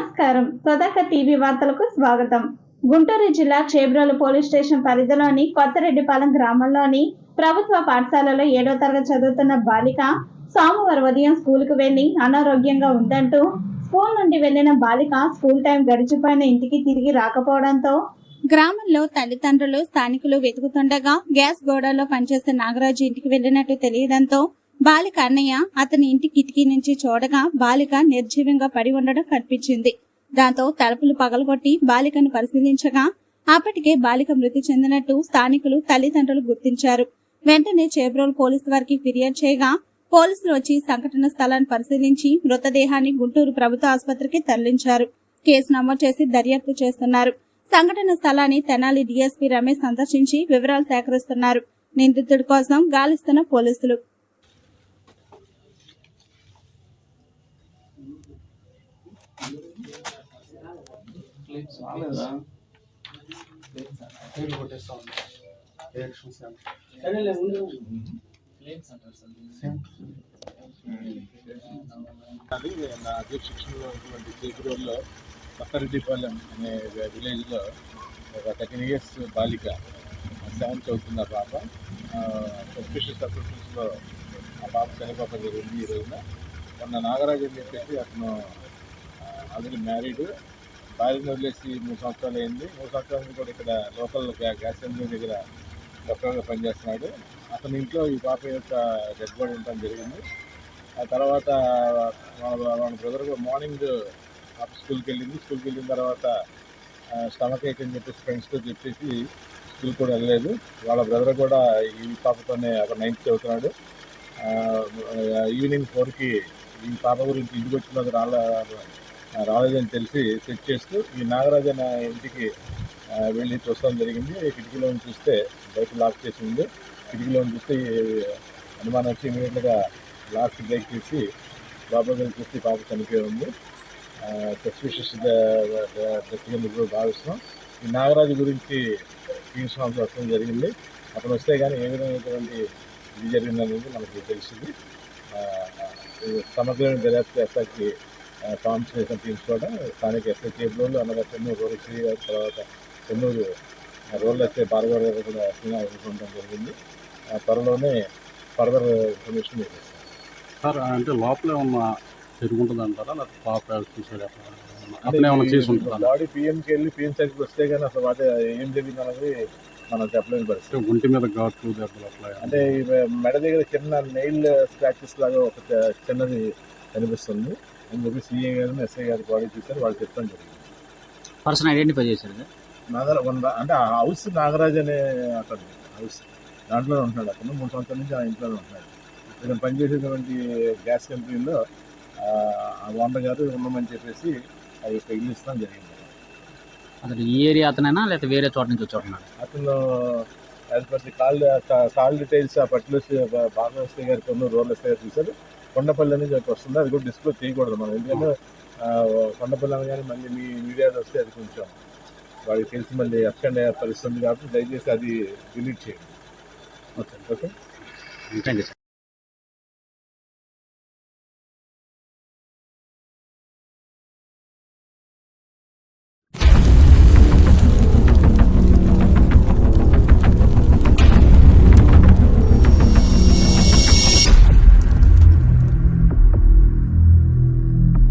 నమస్కారం. తొదక టీవీ వార్తలకు స్వాగతం. గుంటూరు జిల్లా చేబ్రోలు పోలీస్ స్టేషన్ పరిధిలోని కొత్తరెడ్డిపాలెం గ్రామంలోని ప్రభుత్వ పాఠశాలలో ఏడో తరగతి చదువుతున్న బాలిక సోమవారం ఉదయం స్కూల్కు వెళ్ళి అనారోగ్యంగా ఉందంటూ స్కూల్ నుండి వెళ్ళిన బాలిక స్కూల్ టైం గడిచిపోయిన ఇంటికి తిరిగి రాకపోవడంతో గ్రామంలో తల్లిదండ్రులు స్థానికులు వెతుకుతుండగా గ్యాస్ గోడలో పనిచేసే నాగరాజు ఇంటికి వెళ్ళినట్టు తెలియడంతో బాలిక అన్నయ్య అతని ఇంటి కిటికీ నుంచి చూడగా బాలిక నిర్జీవంగా పడి ఉండడం కనిపించింది. దాంతో తలుపులు పగలగొట్టి బాలికను పరిశీలించగా అప్పటికే బాలిక మృతి చెందినట్టు స్థానికులు తల్లిదండ్రులు గుర్తించారు. వెంటనే చేబ్రోల్ పోలీసు వారికి ఫిర్యాదు చేయగా పోలీసులు వచ్చి సంఘటన స్థలాన్ని పరిశీలించి మృతదేహాన్ని గుంటూరు ప్రభుత్వ ఆసుపత్రికి తరలించారు. కేసు నమోదు చేసి దర్యాప్తు చేస్తున్నారు. సంఘటన స్థలాన్ని తెనాలి డీఎస్పీ రమేష్ సందర్శించి వివరాలు సేకరిస్తున్నారు. నిందితుడి కోసం గాలిస్తున్న పోలీసులు. రాలేదా పేరు కొట్టేస్తా ఉంది డైరెక్షన్ సేమ్ సేమ్ అది నా అధ్యక్ష శిక్షణలో ఉన్నటువంటి చేకూరులో పక్కరెడ్డిపాలెం అనే విలేజ్లో ఒక థర్టీన్ ఇయర్స్ బాలిక సెవెంత్ చదువుతున్న పాప సస్పిషియస్ సర్కమ్స్టెన్స్లో ఆ పాప చనిపోక జరిగింది ఈ రోజున మొన్న నాగరాజు అని చెప్పేసి అతను ఆల్రెడీ మ్యారీడ్. భార్యను వదిలేసి మూడు సంవత్సరాలు అయింది. మూడు సంవత్సరాల నుంచి కూడా ఇక్కడ లోకల్ గ్యా- గ్యాస్ సెంటర్ దగ్గర డాక్టర్గా పనిచేస్తున్నాడు. అతని ఇంట్లో ఈ పాప యొక్క డెడ్ బాడీ ఉండటం జరిగింది. ఆ తర్వాత వాళ్ళ బ్రదర్ మార్నింగ్ పాప స్కూల్కి వెళ్ళింది. స్కూల్కి వెళ్ళిన తర్వాత స్టమక్ ఏక్ అని చెప్పేసి ఫ్రెండ్స్తో చెప్పేసి స్కూల్ కూడా వెళ్ళలేదు. వాళ్ళ బ్రదర్ కూడా ఈ పాపతోనే ఒక నైన్త్ చదువుతున్నాడు. ఈవినింగ్ ఫోర్కి ఈ పాప గురించి ఇంటికి వచ్చినది రాలే రాలేదని తెలిసి చెక్ చేస్తూ ఈ నాగరాజు ఇంటికి వెళ్ళి చూస్తాం జరిగింది. కిటికీలో చూస్తే బయట లాక్ చేసి ఉంది. కిటికీలో చూస్తే అనుమానం వచ్చి ఇమీడియట్గా లాస్ట్ బ్రేక్ తీసి లోపలికి చూస్తే పాప చనిపోయి ఉంది. సస్పిషియస్ డెత్ కూడా భావిస్తున్నాం. ఈ నాగరాజు గురించి తీసుకోవాల్సి వస్తుంది జరిగింది. అతను వస్తే కానీ ఏ విధమైనటువంటి ఇది జరిగిందనేది మనకి తెలిసింది. సమగ్రమైన దర్యాప్తు ఎస్ఐకి కాన్సన్ట్రేషన్ తీసుకోవడం స్థానిక ఎస్ఐ కేబుల్ అనగా చెన్నూరు రోడ్ శ్రీ తర్వాత చెన్నూరు రోడ్లు ఎస్ఐ భార్గవ గారు కూడా ఎస్ఐగా ఉండడం జరిగింది. ఆ త్వరలోనే ఫర్దర్ ఇన్ఫర్మేషన్ ఇస్తాం సార్ అంటే లోపలే ఉన్న తిరుగుంటుంది అంటారా లేకపోతే పాప చూసాడు అతనే ఏమైనా చేసి బాడీ పిఎంకి వెళ్ళి పిఎం సైడ్కి వస్తే కానీ అసలు వాటి ఏం జరిగింది అనేది మనం చెప్పలేని పరిస్థితి. అంటే ఒంటి మీద ఘాట్లు దెబ్బలు అట్లా అంటే మెడ దగ్గర చిన్న నెయిల్ స్క్రాచెస్ లాగా ఒక చిన్నది కనిపిస్తుంది. అని చెప్పి సిఏ గారు ఎస్ఐ గారు బాడీ చూసారు వాళ్ళు చెప్తాం జరిగింది. పర్సన్ ఐడెంటిఫై చేశారు నాగర వన్ అంటే ఆ హౌస్ నాగరాజ్ అనే అతను హౌస్ దాంట్లోనే ఉంటున్నాడు అతను. మూడు సంవత్సరాల నుంచి ఆ ఇంట్లోనే ఉంటున్నాడు. ఇతను పనిచేసేటువంటి గ్యాస్ కంపెనీలో ఆ ఓనర్ గారు ఉండమని చెప్పేసి ఇల్లు ఇస్తాం జరిగింది. అతను ఈ ఏరియా అతనేనా లేకపోతే వేరే చోట నుంచి వచ్చి అతను as per the call call details ఆ పర్టికులర్ గారు కొన్ని రోడ్లు గారు చూసారు కొండపల్లి అని చెప్పి వస్తుంది. అది కూడా డిస్క్లోజ్ చేయకూడదు మనం. ఎందుకంటే కొండపల్లి అనగానే మళ్ళీ మీ మీడియాలో వస్తే అది కొంచెం వాడికి తెలిసి మళ్ళీ అక్కడే పరిస్థితుంది కాబట్టి దయచేసి అది డిలీట్ చేయండి. Okay. Okay? Thank you sir